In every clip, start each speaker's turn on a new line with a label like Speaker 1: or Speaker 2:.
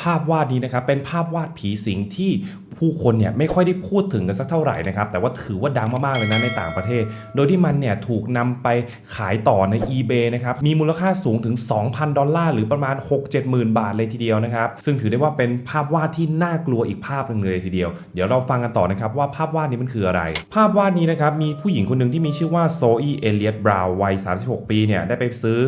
Speaker 1: ภาพวาดนี้นะครับเป็นภาพวาดผีสิงที่ ผู้คนเนี่ยไม่ค่อยได้พูดถึงกันสักเท่าไหร่นะครับ แต่ว่าถือว่าดังมากๆเลยนะในต่างประเทศ โดยที่มันเนี่ยถูกนำไปขายต่อใน eBay นะครับ มีมูลค่าสูงถึง 2,000 ดอลลาร์หรือประมาณ 6-7หมื่นบาทเลยทีเดียวนะครับ ซึ่งถือได้ว่าเป็นภาพวาดที่น่ากลัวอีกภาพหนึ่งเลยทีเดียว เดี๋ยวเราฟังกันต่อนะครับว่าภาพวาดนี้มันคืออะไร ภาพวาดนี้นะครับมีผู้หญิงคนหนึ่งที่มีชื่อว่าโซอีเอเลียตบราววัย 36 ปีเนี่ยได้ไปซื้อ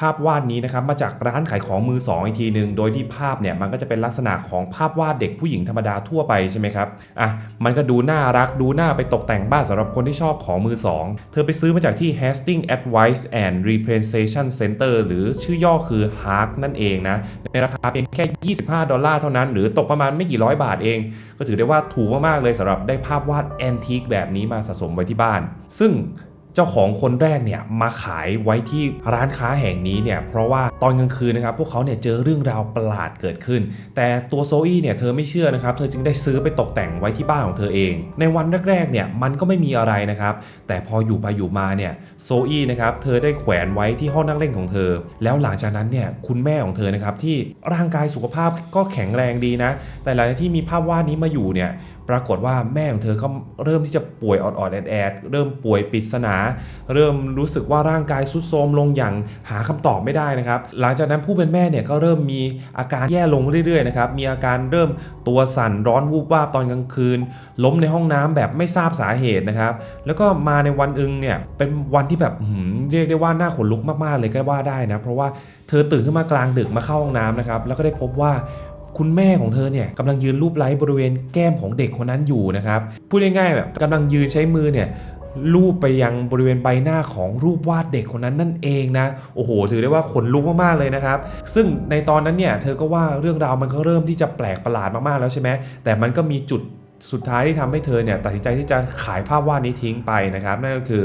Speaker 1: ภาพวาดนี้นะครับมาจากร้านขายของมือสองอีกทีหนึ่งโดยที่ภาพเนี่ยมันก็จะเป็นลักษณะของภาพวาดเด็กผู้หญิงธรรมดาทั่วไปใช่ไหมครับอะมันก็ดูน่ารักดูน่าไปตกแต่งบ้านสำหรับคนที่ชอบของมือสองเธอไปซื้อมาจากที่ Hastings Advice and Representation Center หรือชื่อย่อคือ HARK นั่นเองนะ ในราคาเพียงแค่ 25 ดอลลาร์เท่านั้น หรือตกประมาณไม่กี่ร้อยบาทเอง ก็ถือได้ว่าถูกมาก ๆ เลยสำหรับได้ภาพวาดแอนทิกแบบนี้มาสะสมไว้ที่บ้าน ซึ่ง เจ้าของคนแรกเนี่ยมาขายไว้ที่ร้านค้าแห่งนี้เนี่ยเพราะว่าตอนกลางคืนนะครับพวกเขาเนี่ยเจอเรื่องราวประหลาดเกิดขึ้น แต่ตัวโซอี้เนี่ยเธอไม่เชื่อนะครับเธอจึงได้ซื้อไปตกแต่งไว้ที่บ้านของเธอเอง ในวันแรกๆเนี่ยมันก็ไม่มีอะไรนะครับแต่พออยู่ไปอยู่มาเนี่ยโซอี้นะครับเธอได้แขวนไว้ที่ห้องนั่งเล่นของเธอ แล้วหลังจากนั้นเนี่ยคุณแม่ของเธอนะครับที่ร่างกายสุขภาพก็แข็งแรงดีนะ แต่หลังจากที่มีภาพวาดนี้มาอยู่เนี่ย ปรากฏว่าแม่ของเธอก็เริ่มที่จะป่วยออดๆแอดๆเริ่มป่วยปริศนา เริ่มรู้สึกว่าร่างกายทรุดโทรมลงอย่างหาคำตอบไม่ได้นะครับ หลังจากนั้นผู้เป็นแม่เนี่ยก็เริ่มมีอาการแย่ลงเรื่อยๆนะครับมีอาการเริ่มตัวสั่นร้อนวูบวาบตอนกลางคืน ล้มในห้องน้ำแบบไม่ทราบสาเหตุนะครับ แล้วก็มาในวันอึงเนี่ยเป็นวันที่แบบเรียกได้ว่าน่าขนลุกมากๆเลยก็ว่าได้นะเพราะว่าเธอตื่นขึ้นมากลางดึกมาเข้าห้องน้ำนะครับแล้วก็ได้พบว่า คุณแม่ของเธอเนี่ยกำลังยืนรูปไล้บริเวณแก้มของเด็กคนนั้นอยู่นะครับพูดง่ายๆแบบกำลังยืนใช้มือเนี่ยลูบไปยังบริเวณใบหน้าของรูปวาดเด็กคนนั้นนั่นเองนะ โอ้โห ถือได้ว่าขนลุกมากๆเลยนะครับ ซึ่งในตอนนั้นเนี่ยเธอก็ว่าเรื่องราวมันก็เริ่มที่จะแปลกประหลาดมากๆแล้วใช่ไหมแต่มันก็มีจุดสุดท้ายที่ทำให้เธอเนี่ยตัดสินใจที่จะขายภาพวาดนี้ทิ้งไปนะครับนั่นก็คือ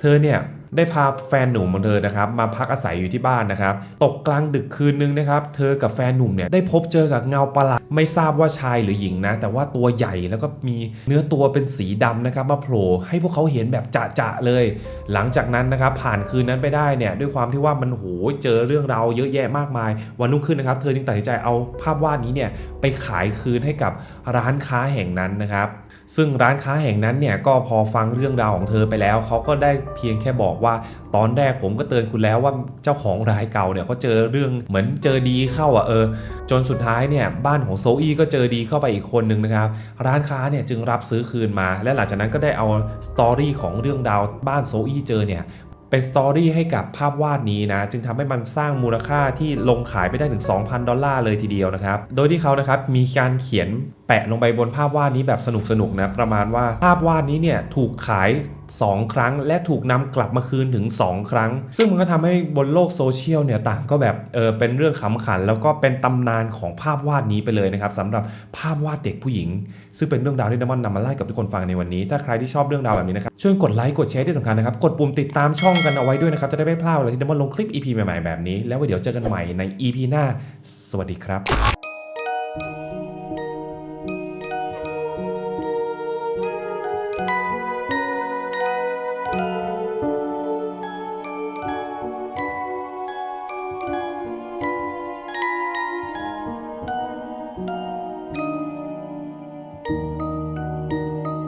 Speaker 1: เธอเนี่ย ได้พาแฟนหนุ่มของเธอนะครับมาพักอาศัยอยู่ที่บ้านนะครับตกกลางดึกคืนนึงนะครับเธอกับแฟนหนุ่มเนี่ยได้พบเจอกับเงาประหลาดไม่ทราบว่าชายหรือหญิงนะแต่ว่าตัวใหญ่แล้วก็มีเนื้อตัวเป็นสีดำนะครับมาโผล่ให้พวกเขาเห็นแบบจะๆเลย หลังจากนั้นนะครับผ่านคืนนั้นไปได้เนี่ยด้วยความที่ว่ามันโหเจอเรื่องราวเยอะแยะมากมาย วันรุ่งขึ้นนะครับเธอจึงตัดสินใจเอาภาพวาดนี้เนี่ยไปขายคืนให้กับร้านค้าแห่งนั้นนะครับ ซึ่งร้านค้าแห่งนั้นเนี่ยก็พอฟังเรื่องราวของเธอไปแล้วเขาก็ได้เพียงแค่บอกว่า ตอนแรกผมก็เตือนคุณแล้วว่าเจ้าของรายเก่าเนี่ยเขาเจอเรื่องเหมือนเจอดีเข้าอะเออ จนสุดท้ายเนี่ยบ้านของโซอี้ก็เจอดีเข้าไปอีกคนนึงนะครับ ร้านค้าเนี่ยจึงรับซื้อคืนมา และหลังจากนั้นก็ได้เอาสตอรี่ของเรื่องดาวบ้านโซอี้เจอเนี่ยเป็นสตอรี่ให้กับภาพวาดนี้นะ จึงทำให้มันสร้างมูลค่าที่ลงขายไปได้ถึง 2,000 ดอลลาร์เลยทีเดียวนะครับ โดยที่เขานะครับมีการเขียนแปะลงไปบนภาพวาดนี้แบบสนุกๆนะประมาณว่าภาพวาดนี้เนี่ยถูกขาย 2 ครั้ง และถูกนำกลับมาคืนถึง 2 ครั้ง ซึ่งมันก็ทำให้บนโลกโซเชียลเนี่ยต่างก็แบบเออเป็นเรื่องขำขัน แล้วก็เป็นตำนานของภาพวาดนี้ไปเลยนะครับสำหรับภาพวาดเด็กผู้หญิง ซึ่งเป็นเรื่องราวที่น้ำมันนำมาเล่ากับทุกคนฟังในวันนี้ ถ้าใครที่ชอบเรื่องราวแบบนี้นะครับช่วยกดไลค์กดแชร์ที่สำคัญนะครับกดปุ่มติดตามช่องกันเอาไว้ด้วยนะครับจะได้ไม่พลาดเวลาที่น้ำมันลงคลิป EP ใหม่ๆแบบนี้แล้วเดี๋ยวเจอกันใหม่ใน EP หน้า สวัสดีครับ